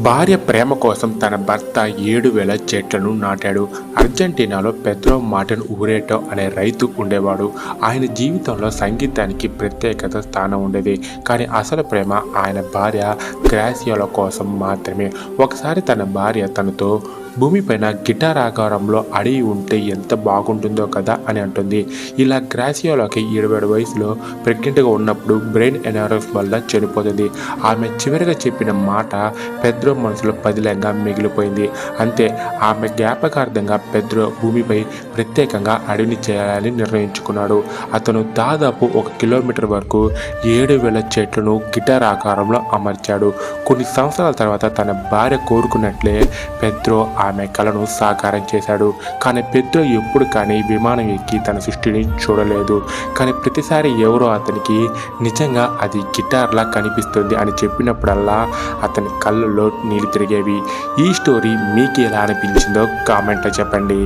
భార్య ప్రేమ కోసం తన భర్త ఏడు వేల చెట్లను నాటాడు. అర్జెంటీనాలో పెద్రో మార్టిన్ ఊరేటో అనే రైతు ఉండేవాడు. ఆయన జీవితంలో సంగీతానికి ప్రత్యేకత స్థానం ఉండేది. కానీ అసలు ప్రేమ ఆయన భార్య గ్రాసియోల కోసం మాత్రమే. ఒకసారి తన భార్య తనతో భూమిపైన గిటార్ ఆకారంలో అడిగి ఉంటే ఎంత బాగుంటుందో కదా అని అంటుంది. ఇలా గ్రాసియోలోకి ఇరవై వయసులో ప్రెగ్నెంట్గా ఉన్నప్పుడు బ్రెయిన్ ఎనారస్ వల్ల చనిపోతుంది. ఆమె చివరిగా చెప్పిన మాట పెద్రో మనసులో పదిలంగా మిగిలిపోయింది. అంతే ఆమె జ్ఞాపకార్థంగా పెద్రో భూమిపై ప్రత్యేకంగా అడవిని చేయాలని నిర్ణయించుకున్నాడు. అతను దాదాపు ఒక కిలోమీటర్ వరకు ఏడు వేల చెట్లను గిటార్ ఆకారంలో అమర్చాడు. కొన్ని సంవత్సరాల తర్వాత తన భార్య కోరుకున్నట్లే పెద్రో ఆమె కలను సాకారం చేశాడు. కానీ పెద్ద ఎప్పుడు కానీ విమానం ఎక్కి తన సృష్టిని చూడలేదు. కానీ ప్రతిసారి ఎవరో అతనికి నిజంగా అది గిటార్లా కనిపిస్తుంది అని చెప్పినప్పుడల్లా అతని కళ్ళల్లో నీళ్ళు తిరిగేవి. ఈ స్టోరీ మీకు ఎలా అనిపించిందో కామెంట్లో చెప్పండి.